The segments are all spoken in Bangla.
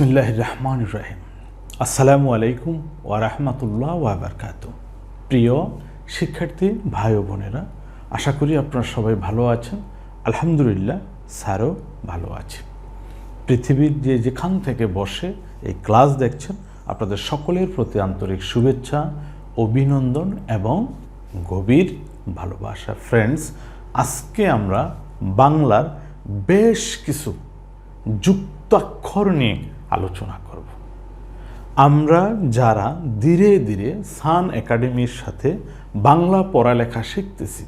বিসমিল্লাহ রহমান রাহিম। আসসালামু আলাইকুম ওয়া রাহমাতুল্লাহ ওয়া বারকাত প্রিয় শিক্ষার্থী ভাই ও বোনেরা আশা করি আপনারা সবাই ভালো আছেন। আলহামদুলিল্লাহ, স্যারও ভালো আছে পৃথিবীর যে যেখান থেকে বসে এই ক্লাস দেখছেন, আপনাদের সকলের প্রতি আন্তরিক শুভেচ্ছা, অভিনন্দন এবং গভীর ভালোবাসা। ফ্রেন্ডস, আজকে আমরা বাংলার বেশ কিছু যুক্তাক্ষর নিয়ে আলোচনা করব। আমরা যারা ধীরে ধীরে সান একাডেমির সাথে বাংলা পড়ালেখা শিখতেছি,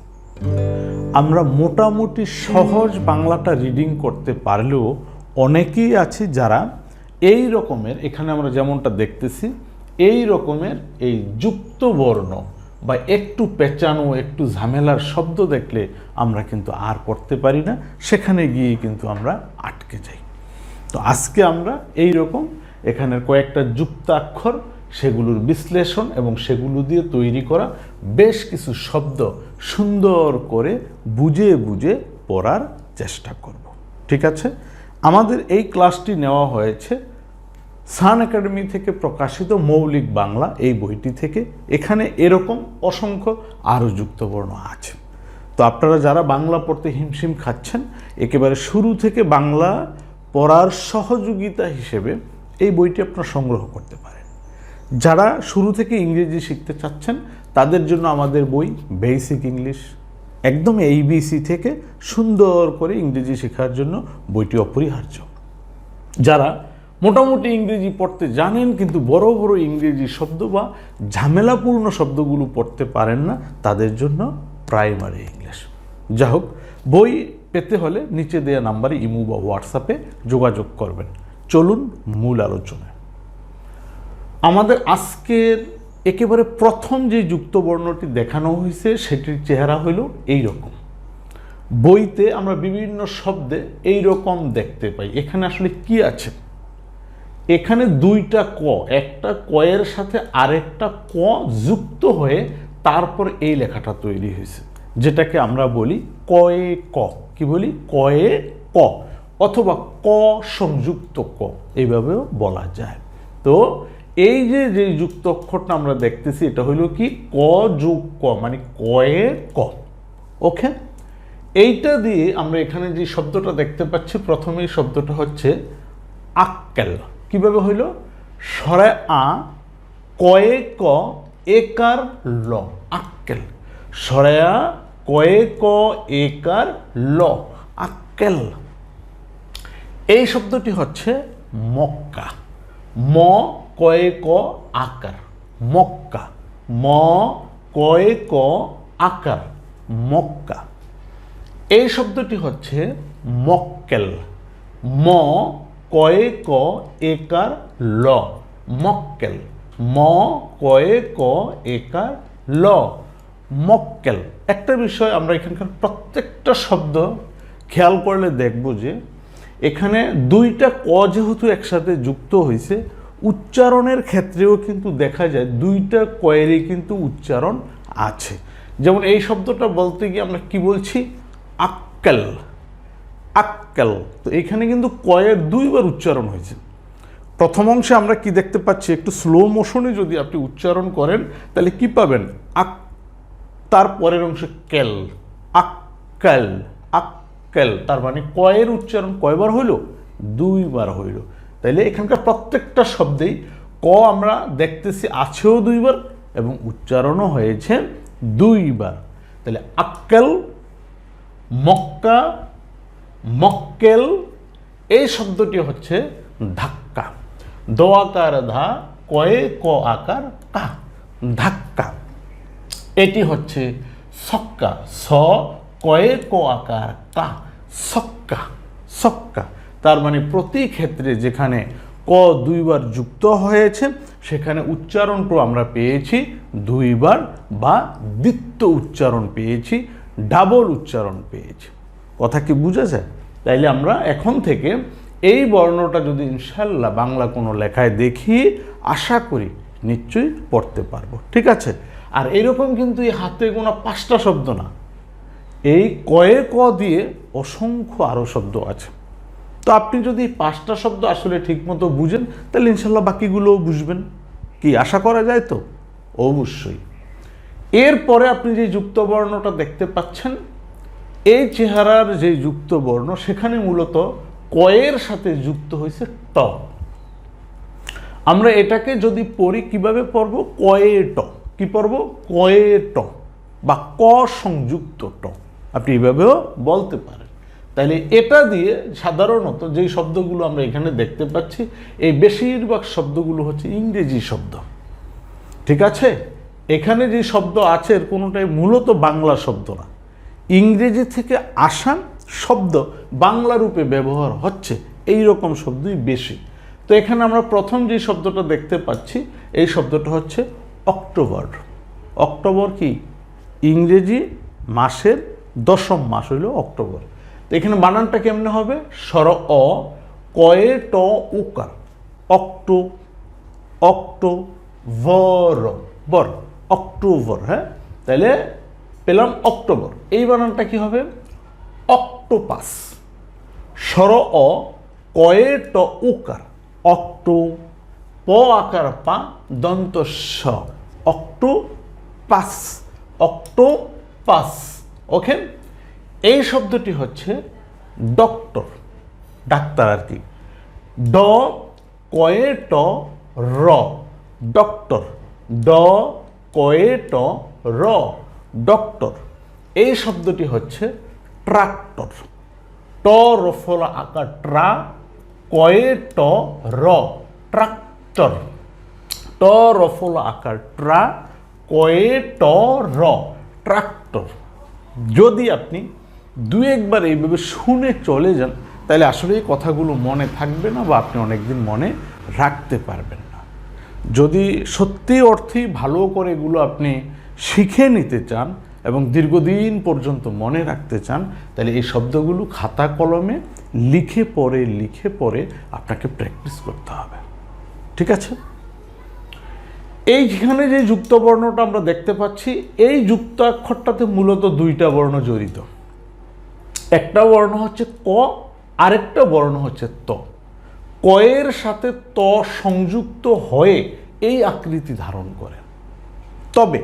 আমরা মোটামুটি সহজ বাংলাটা রিডিং করতে পারলেও অনেকেই আছে যারা এই রকমের, এখানে আমরা যেমনটা দেখতেছি, এই রকমের এই যুক্ত বর্ণ বা একটু পেঁচানো, একটু ঝামেলার শব্দ দেখলে আমরা কিন্তু আর পড়তে পারি না। সেখানে গিয়ে কিন্তু আমরা আটকে যাই। তো আজকে আমরা এই রকম এখানের কয়েকটা যুক্তাক্ষর, সেগুলোর বিশ্লেষণ এবং সেগুলো দিয়ে তৈরি করা বেশ কিছু শব্দ সুন্দর করে বুঝে বুঝে পড়ার চেষ্টা করব। ঠিক আছে? আমাদের এই ক্লাসটি নেওয়া হয়েছে সান একাডেমি থেকে প্রকাশিত মৌলিক বাংলা এই বইটি থেকে। এখানে এরকম অসংখ্য আরও যুক্তবর্ণ আছে। তো আপনারা যারা বাংলা পড়তে হিমশিম খাচ্ছেন, একেবারে শুরু থেকে বাংলা পড়ার সহযোগিতা হিসেবে এই বইটি আপনারা সংগ্রহ করতে পারেন। যারা শুরু থেকে ইংরেজি শিখতে চাচ্ছেন, তাদের জন্য আমাদের বই বেসিক ইংলিশ একদম এইবিসি থেকে সুন্দর করে ইংরেজি শেখার জন্য বইটি অপরিহার্য। যারা মোটামুটি ইংরেজি পড়তে জানেন, কিন্তু বড় বড় ইংরেজি শব্দ বা ঝামেলাপূর্ণ শব্দগুলো পড়তে পারেন না, তাদের জন্য প্রাইমারি ইংলিশ যা হোক, বই পেতে হলে নিচে দেওয়া নাম্বারে ইমু বা হোয়াটসঅ্যাপে যোগাযোগ করবেন। চলুন মূল আলোচনায়। আমাদের আজকের একেবারে প্রথম যে যুক্তবর্ণটি দেখানো হয়েছে, সেটির চেহারা হইল এই রকম বইতে আমরা বিভিন্ন শব্দে এই রকম দেখতে পাই। এখানে আসলে কি আছে? এখানে দুইটা ক, একটা কয়ের সাথে আরেকটা ক যুক্ত হয়ে তারপর এই লেখাটা তৈরি হয়েছে। যেটাকে আমরা বলি কয়ে ক। কি বলি? কয়ে ক অথবা ক সংযুক্ত ক। এইভাবেও বলা যায়। তো এই যে যে যুক্ত অক্ষরটা আমরা দেখতেছি, এটা হইল কি? ক যোগ ক মানে কয়ে ক। ওকে? এইটা দিয়ে আমরা এখানে যে শব্দটা দেখতে পাচ্ছি, প্রথমেই শব্দটা হচ্ছে আক্কেল। কীভাবে হইল? সরায় আ, কয়ে ক একার ল, আক্কেল। সরায়া কয়ে ক একার ল, আক্কেল। এই শব্দটি হচ্ছে মক্কা। ম, কয়ে ক, আকার। মক্কা। ম, কয়ে ক, আকার। মক্কা। এই শব্দটি হচ্ছে মক্কেল। ম, কয়ে ক একার ল। মক্কেল। ম, কয়ে ক একার ল। মক্কেল। একটা বিষয়, আমরা এখানকার প্রত্যেকটা শব্দ খেয়াল করলে দেখব যে এখানে দুইটা ক যেহেতু একসাথে যুক্ত হয়েছে উচ্চারণের ক্ষেত্রেও কিন্তু দেখা যায় দুইটা কয়েরই কিন্তু উচ্চারণ আছে। যেমন এই শব্দটা বলতে গিয়ে আমরা কি বলছি? আক্কেল। আক্কেল। তো এখানে কিন্তু কয়ের দুইবার উচ্চারণ হয়েছে। প্রথম অংশে আমরা কি দেখতে পাচ্ছি? একটু স্লো মোশনে যদি আপনি উচ্চারণ করেন, তাহলে কি পাবেন? আক তার পরের অংশে কেল, আক্কেল আক্কেল, তার মানে কয়ের উচ্চারণ কয়বার হইল? দুইবার হইল। তাইলে এখানকার প্রত্যেকটা শব্দেই ক আমরা দেখতেছি আছেও দুইবার এবং উচ্চারণও হয়েছে দুইবার। তাহলে আক্কেল, মক্কা, মক্কেল, এই শব্দটি হচ্ছে ধাক্কা। দ আকার ধা, কয়ে ক আকার কা। ধাক্কা। এটি হচ্ছে সক্কা, স, কয়ে, ক আকার, কা, সক্কা সক্কা। তার মানে প্রতি ক্ষেত্রে যেখানে ক দুইবার যুক্ত হয়েছে, সেখানে উচ্চারণটা আমরা পেয়েছি দুইবার বা দ্বিত্ব উচ্চারণ পেয়েছি, ডাবল উচ্চারণ পেয়েছি। কথা কি বুঝা যায় তাইলে আমরা এখন থেকে এই বর্ণটা যদি ইনশাল্লাহ বাংলা কোনো লেখায় দেখি, আশা করি নিশ্চয়ই পড়তে পারব। ঠিক আছে? আর এরকম কিন্তু এই হাতে গোনা পাঁচটা শব্দ না। এই কয়ে ক দিয়ে অসংখ্য আরও শব্দ আছে। তো আপনি যদি পাঁচটা শব্দ আসলে ঠিকমতো বুঝেন, তাহলে ইনশাল্লাহ বাকিগুলোও বুঝবেন। কি আশা করা যায় তো? অবশ্যই। এরপরে আপনি যে যুক্ত বর্ণটা দেখতে পাচ্ছেন, এই চেহারার যে যুক্ত বর্ণ সেখানে মূলত কয়ের সাথে যুক্ত হয়েছে ট আমরা এটাকে যদি পড়ি, কীভাবে পড়ব? কয়ে ট। কি পড়ব? কয়ে ট বা ক সংযুক্ত ট। আপনি এইভাবেও বলতে পারেন। তাহলে এটা দিয়ে সাধারণত যেই শব্দগুলো আমরা এখানে দেখতে পাচ্ছি, এই বেশিরভাগ শব্দগুলো হচ্ছে ইংরেজি শব্দ। ঠিক আছে? এখানে যে শব্দ আছে, এর কোনোটাই মূলত বাংলা শব্দ না। ইংরেজি থেকে আসা শব্দ বাংলা রূপে ব্যবহার হচ্ছে এই রকম শব্দই বেশি। তো এখানে আমরা প্রথম যে শব্দটা দেখতে পাচ্ছি, এই শব্দটা হচ্ছে অক্টোবর। অক্টোবর কি? ইংরেজি মাসের দশম মাস হইল অক্টোবর। তো এখানে বানানটা কেমনে হবে? স্বর অ, কয়ে ট উকার অক্টো অক্টোবর বর অক্টোবর হ্যাঁ? তাহলে পেলাম অক্টোবর। এই বানানটা কি হবে? অক্টোপাস। স্বর অ, কয়ে ট উকার অক্টো প আকার পা দন্ত স octopus octopus okay এই শব্দটি হচ্ছে ডক্টর, ডাক্তার আর কি। ড, কয়ে ট, র। ডক্টর, ড, কয়ে ট, র। ডক্টর, এই শব্দটি হচ্ছে ট্রাক্টর। ট, রফলা আকার ট্রা, কয়ে ট, র। ট্রাক্টর। ট রফল আকার ট্রা কয়ে ট র ট্রাক্টর। যদি আপনি দু একবার এইভাবে শুনে চলে যান, তাহলে আসলে এই কথাগুলো মনে থাকবে না বা আপনি অনেকদিন মনে রাখতে পারবেন না। যদি সত্যি অর্থেই ভালো করে এগুলো আপনি শিখে নিতে চান এবং দীর্ঘদিন পর্যন্ত মনে রাখতে চান, তাহলে এই শব্দগুলো খাতা কলমে লিখে পড়ে লিখে পড়ে আপনাকে প্র্যাকটিস করতে হবে। ঠিক আছে? এইখানে যে যুক্ত বর্ণটা আমরা দেখতে পাচ্ছি, এই যুক্ত অক্ষরটাতে মূলত দুইটা বর্ণ জড়িত। একটা বর্ণ হচ্ছে ক, আরেকটা বর্ণ হচ্ছে ত। কয়ের সাথে ত সংযুক্ত হয়ে এই আকৃতি ধারণ করে। তবে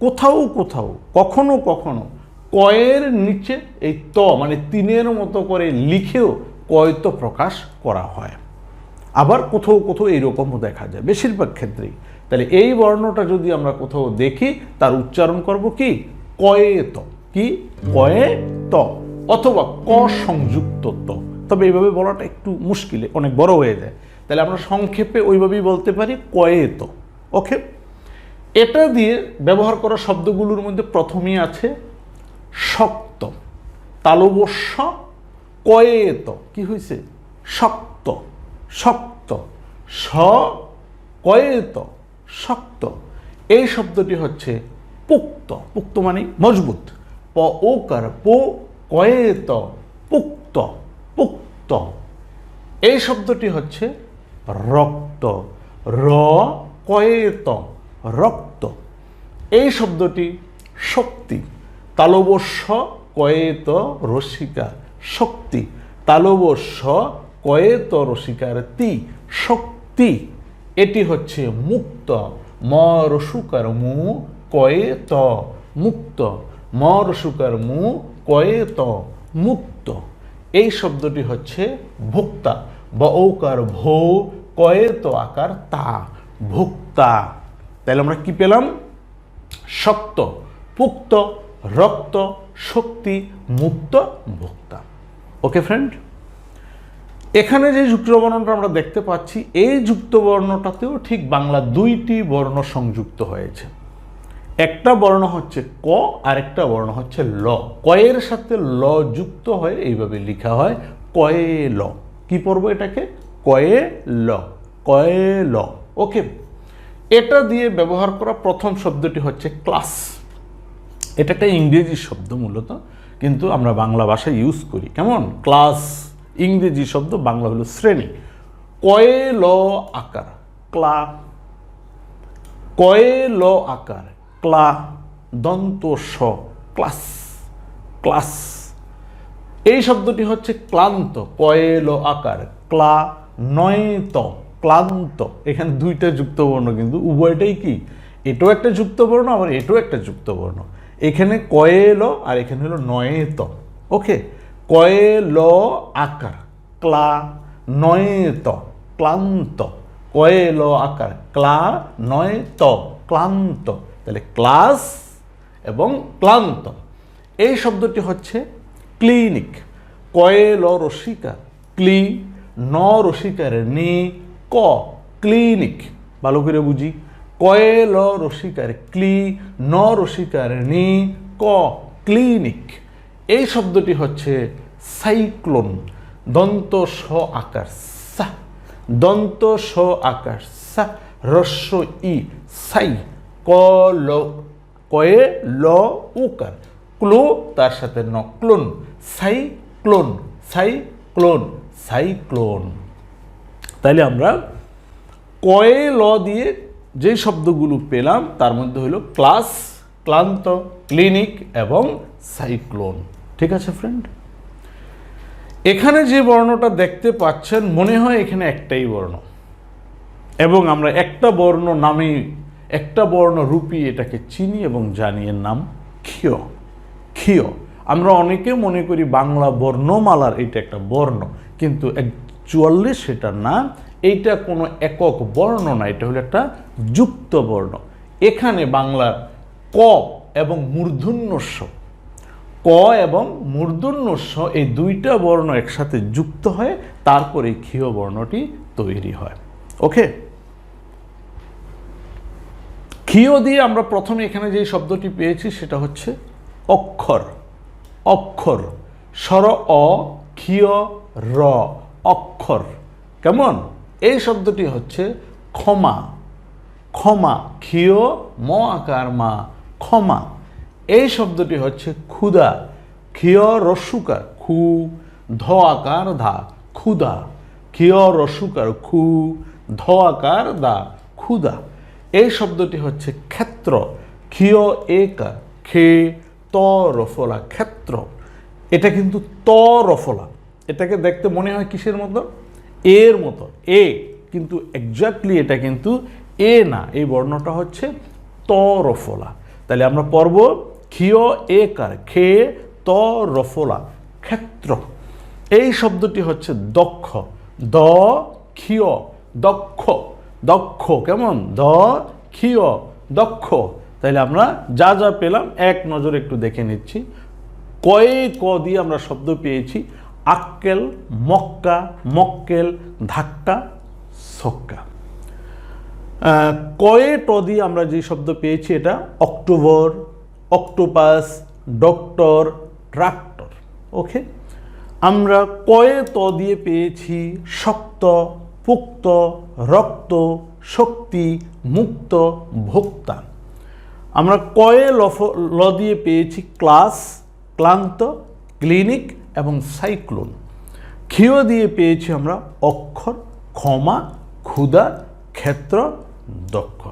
কোথাও কোথাও, কখনো কখনো কয়ের নিচে এই ত মানে তিনের মতো করে লিখেও কয়ত প্রকাশ করা হয়। আবার কোথাও কোথাও এইরকমও দেখা যায়, বেশিরভাগ ক্ষেত্রেই। তাহলে এই বর্ণটা যদি আমরা কোথাও দেখি, তার উচ্চারণ করব কি? কয়ে ত কি? কয়ে ত অথবা ক সংযুক্ত ত তবে এইভাবে বলাটা একটু মুশকিলে, অনেক বড় হয়ে যায়। তাহলে আমরা সংক্ষেপে ওইভাবেই বলতে পারি কয়ে ত ওকে? এটা দিয়ে ব্যবহার করা শব্দগুলোর মধ্যে প্রথমেই আছে শক্ত তালবস্য কয়েত। কি হয়েছে শক্ত। শক্ত স কয়েত শক্ত। এই শব্দটি হচ্ছে পুক্ত। পুক্ত মানে মজবুত। প ওকার পো, কয়েত, পুক্ত পুক্ত। এই শব্দটি হচ্ছে রক্ত। র, কয়েত, রক্ত। এই শব্দটি শক্তি। তালবস্য কয়েত রসিকা শক্তি। তালবস্য কয়েত রসিকার তি, শক্তি। এটি হচ্ছে মুক্ত। ম রসুকার মু কয়েত মুক্ত। ম রসুকার মু কয়েত মুক্ত। এই শব্দটি হচ্ছে ভোক্তা। ব ঔকার ভো কয়েত আকার তা, ভোক্তা। তাহলে আমরা কি পেলাম? শক্ত, পুক্ত, রক্ত, শক্তি, মুক্ত, ভোক্তা। Okay friend? এখানে যে যুক্ত বর্ণটা আমরা দেখতে পাচ্ছি, এই যুক্ত বর্ণটাতেও ঠিক বাংলা দুইটি বর্ণ সংযুক্ত হয়েছে। একটা বর্ণ হচ্ছে ক আর একটা বর্ণ হচ্ছে ল। কয়ের সাথে ল যুক্ত হয়ে এইভাবে লেখা হয়, কয়ে ল। কি পড়ব এটাকে? কয়ে ল। কয়ে ল। ওকে। এটা দিয়ে ব্যবহার করা প্রথম শব্দটি হচ্ছে ক্লাস। এটা একটা ইংরেজি শব্দ মূলত, কিন্তু আমরা বাংলা ভাষায় ইউজ করি। কেমন? ক্লাস। ইংরেজি শব্দ, বাংলা হলো শ্রেণি। কয়ে ল আকার, ক্লা। কয়ে ল আকার, ক্লা। দন্ত স, ক্লাস ক্লাস। এই শব্দটি হচ্ছে ক্লান্ত কয়েল আকার, ক্লা। নয়ত, ক্লান্ত। এখানে দুইটা যুক্তবর্ণ, কিন্তু উভয়টাই কি? এটাও একটা যুক্তবর্ণ, আবার এটাও একটা যুক্তবর্ণ। এখানে কয়ে কয়েল আর এখানে হলো নয়েত। ওকে? কয়েল আকার, ক্লা নয়েত ক্লান্ত। কয়েল আকার, ক্লা নয়ত ক্লান্ত। তাহলে ক্লাস এবং ক্লান্ত। এই শব্দটি হচ্ছে ক্লিনিক। কয়েল রসিকা, ক্লি ন রসিকার নি, ক ক্লিনিক। ভালো করে বুঝি। কয়েল রসিকার, ক্লি ন রসিকার নি, ক ক্লিনিক। এই শব্দটি হচ্ছে সাইক্লোন দন্ত স আকার সা দন্ত স আকার সা রস্য ই, সাই, ক, ল, কয়ে, ল, উকার। ক্লো তার সাথে ন, ক্লোন, সাইক্লোন সাইক্লোন সাইক্লোন। তাইলে আমরা কয়ে, ল দিয়ে যে শব্দগুলো পেলাম, তার মধ্যে হলো ক্লাস, ক্লান্ত, ক্লিনিক এবং সাইক্লোন। ঠিক আছে ফ্রেন্ড এখানে যে বর্ণটা দেখতে পাচ্ছেন, মনে হয় এখানে একটাই বর্ণ। এবং আমরা একটা বর্ণ নামে, একটা বর্ণ রূপী এটাকে চিনি এবং জানি এর নাম ক্ষিয়। ক্ষিয়। আমরা অনেকে মনে করি বাংলা বর্ণমালার এটা একটা বর্ণ, কিন্তু অ্যাকচুয়ালি সেটা না। এইটা কোনো একক বর্ণ না, এটা হলো একটা যুক্ত বর্ণ। এখানে বাংলার ক এবং মূর্ধন্যস্য ক এবং মূর্ধন্যস্য এই দুইটা বর্ণ একসাথে যুক্ত হয় তারপরে এই ক্ষীয় বর্ণটি তৈরি হয়। ওকে? ক্ষীয় দিয়ে আমরা প্রথমে এখানে যে শব্দটি পেয়েছি সেটা হচ্ছে অক্ষর। অক্ষর। স্বর অ, ক্ষীয় র, অক্ষর। কেমন? এই শব্দটি হচ্ছে ক্ষমা। ক্ষমা, ক্ষীয়, ম আকার মা, ক্ষমা। এই শব্দটি হচ্ছে ক্ষুদা, ক্ষীয় রসুকার খু, ধ আকার, ধা, ক্ষুদা। ক্ষীয় রসুকার খু, ধ আকার দা ক্ষুদা। এই শব্দটি হচ্ছে ক্ষেত্র, ক্ষীয় একা, খে, ত রফলা, ক্ষেত্র। এটা কিন্তু ত রফলা। এটাকে দেখতে মনে হয় কিসের মতো? এর মতো। এ কিন্তু এক্স্যাক্টলি এটা কিন্তু এ না। এই বর্ণটা হচ্ছে ত রফলা। তাহলে আমরা পর্ব ক্ষীয় এ কার খে, ত রফলা ক্ষেত্র এই শব্দটি হচ্ছে দক্ষ। দ, ক্ষীয়, দক্ষ। দক্ষ কেমন? দ, ক্ষীয়, দক্ষ। তাইলে আমরা যা যা পেলাম, এক নজরে একটু দেখে নিচ্ছি। কয়ে, ক দিয়ে আমরা শব্দ পেয়েছি। আক্কেল, মক্কা, মক্কেল, ধাক্কা, সক্কা। কয়ে, ট দিয়ে আমরা যে শব্দ পেয়েছি, এটা October octopus, doctor, tractor. Okay? আমরা কয়ে ত দিয়ে পেয়েছি শক্ত, পুক্ত, রক্ত, শক্তি, মুক্ত, ভোক্তা। আমরা কয়ে লফ, ল দিয়ে পেয়েছি ক্লাস, ক্লান্ত, ক্লিনিক এবং সাইক্লোন। ক্ষীয় দিয়ে পেয়েছি আমরা অক্ষর, ক্ষমা, ক্ষুধা, ক্ষেত্র, দক্ষ।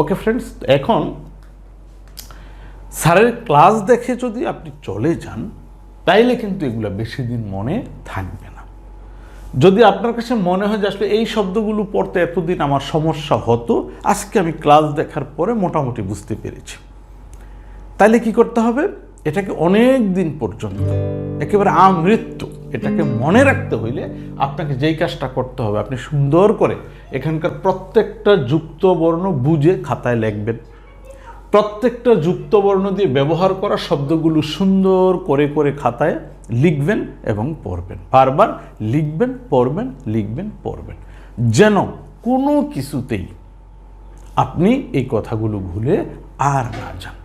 ওকে ফ্রেন্ডস, এখন স্যারের ক্লাস দেখে যদি আপনি চলে যান, তাইলে কিন্তু এগুলো বেশি দিন মনে থাকবে না। যদি আপনার কাছে মনে হয় যে আসলে এই শব্দগুলো পড়তে এতদিন আমার সমস্যা হতো, আজকে আমি ক্লাস দেখার পরে মোটামুটি বুঝতে পেরেছি। তাইলে কি করতে হবে? এটাকে অনেক দিন পর্যন্ত, একেবারে আমৃত্যু, এটাকে মনে রাখতে হইলে আপনাকে যেই কাজটা করতে হবে, আপনি সুন্দর করে এখানকার প্রত্যেকটা যুক্ত বর্ণ বুঝে খাতায় লিখবেন। প্রত্যেকটা যুক্তবর্ণ দিয়ে ব্যবহার করা শব্দগুলো সুন্দর করে করে খাতায় লিখবেন এবং পড়বেন। বারবার লিখবেন, পড়বেন লিখবেন, পড়বেন। যেন কোনো কিছুতেই আপনি এই কথাগুলো ভুলে আর না যান।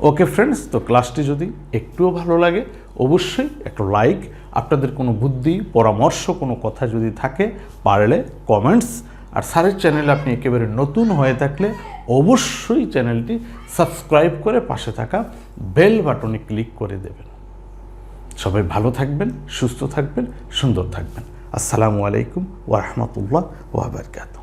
ওকে ফ্রেন্ডস তো ক্লাসটি যদি একটুও ভালো লাগে, অবশ্যই একটা লাইক আপনাদের কোনো বুদ্ধি, পরামর্শ, কোনো কথা যদি থাকে, পারলে কমেন্টস আর স্যারের চ্যানেল আপনি একেবারে নতুন হয়ে থাকলে অবশ্যই চ্যানেলটি সাবস্ক্রাইব করে পাশে থাকা বেল বাটনে ক্লিক করে দেবেন। সবাই ভালো থাকবেন, সুস্থ থাকবেন, সুন্দর থাকবেন। আসসালামু আলাইকুম ওরহমতুল্লাহ ওয়াবারকাত